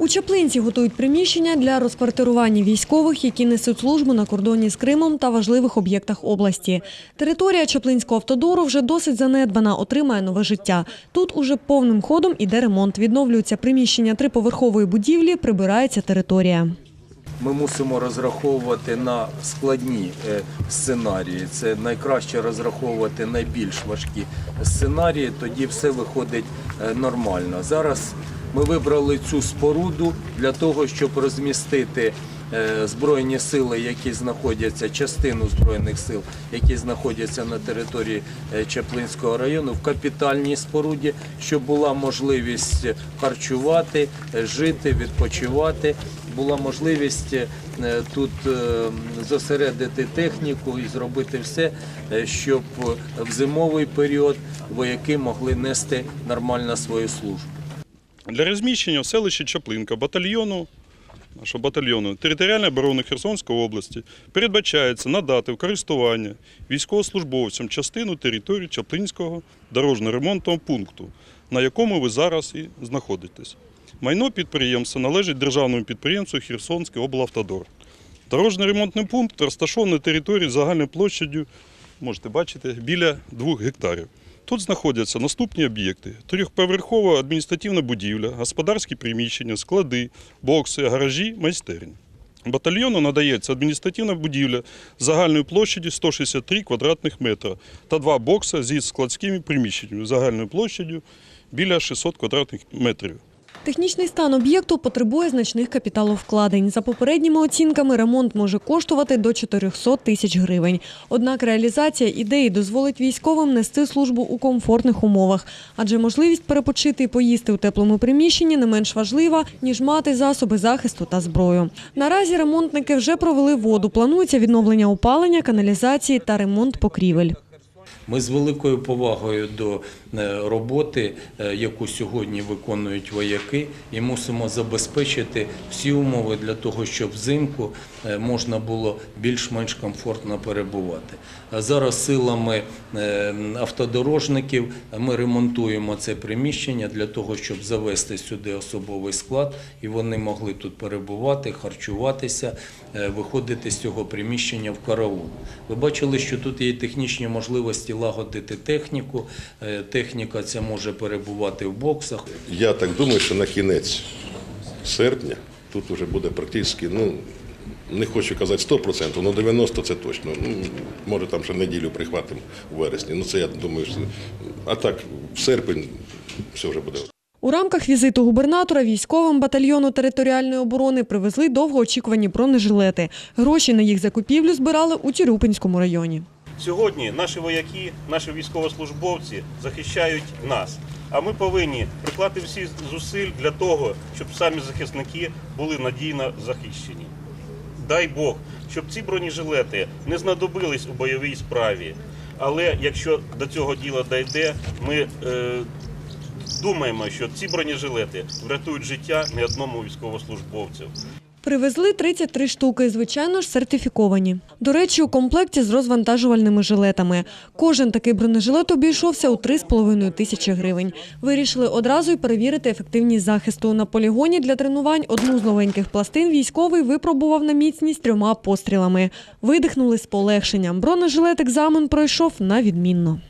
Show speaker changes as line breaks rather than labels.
У Чаплинці готують приміщення для розквартирування військових, які несуть службу на кордоні з Кримом та важливих об'єктах області. Територія Чаплинського автодору вже досить занедбана, отримає нове життя. Тут уже повним ходом іде ремонт. Відновлюються приміщення триповерхової будівлі, прибирається територія.
Ми мусимо розраховувати на складні е, сценарії. Це найкраще розраховувати найбільш важкі сценарії, тоді все виходить е, нормально. Зараз ми вибрали цю споруду для того, щоб розмістити е, збройні сили, які знаходяться, частину збройних сил, які знаходяться на території е, Чаплинського району, в капітальній споруді, щоб була можливість харчувати, е, жити, відпочивати була можливість тут зосередити техніку і зробити все, щоб в зимовий період вояки могли нести нормально свою службу.
Для розміщення в селищі Чаплинка батальйону нашого батальйону територіальної оборони Херсонської області передбачається надати в користування військовослужбовцям частину території Чаплинського дорожньо-ремонтного пункту, на якому ви зараз і знаходитесь. Майно підприємства належить державному підприємству Херсонський облавтодор. Дорожньо ремонтний пункт розташований на території загальною площадю, можете бачити, біля 2 гектарів. Тут знаходяться наступні об'єкти: трьохповерхова адміністративна будівля, господарські приміщення, склади, бокси, гаражі, майстерні. Батальйону надається адміністративна будівля загальною площадю 163 квадратних метра та два бокси зі складськими приміщеннями загальною площадю біля 600 квадратних метрів.
Технічний стан об'єкту потребує значних капіталовкладень. За попередніми оцінками, ремонт може коштувати до 400 тисяч гривень. Однак реалізація ідеї дозволить військовим нести службу у комфортних умовах, адже можливість перепочити і поїсти у теплому приміщенні не менш важлива, ніж мати засоби захисту та зброю. Наразі ремонтники вже провели воду. Планується відновлення опалення, каналізації та ремонт покрівель.
Ми з великою повагою до е, роботи, е, яку сьогодні виконують вояки, і мусимо забезпечити всі умови для того, щоб взимку е, можна було більш-менш комфортно перебувати. Зараз силами автодорожників ми ремонтуємо це приміщення для того, щоб завести сюди особовий склад, і вони могли тут перебувати, харчуватися, виходити з цього приміщення в караул. Ви бачили, що тут є технічні можливості лагодити техніку. Е, Техніка ця може перебувати в боксах.
Я так думаю, що на кінець серпня тут вже буде практично, ну, не хочу казати 100%, але 90% це точно. Ну, може там ще неділю прихватимо у вересні. Ну це я думаю, що... а так в серпень все вже буде.
У рамках візиту губернатора військовим батальйону територіальної оборони привезли довгоочікувані бронежилети. Гроші на їх закупівлю збирали у Тюрюпинському районі.
Сьогодні наші вояки, наші військовослужбовці захищають нас. А ми повинні приклати всі зусиль для того, щоб самі захисники були надійно захищені. Дай Бог, щоб ці бронежилети не знадобились у бойовій справі. Але якщо до цього діла дійде, ми е, думаємо, що ці бронежилети врятують життя не одному військовослужбовцю.
Привезли 33 штуки, звичайно ж, сертифіковані. До речі, у комплекті з розвантажувальними жилетами. Кожен такий бронежилет обійшовся у 3,5 тисячі гривень. Вирішили одразу й перевірити ефективність захисту. На полігоні для тренувань одну з новеньких пластин військовий випробував на міцність трьома пострілами. Видихнули з полегшенням. Бронежилет екзамен пройшов на відмінно.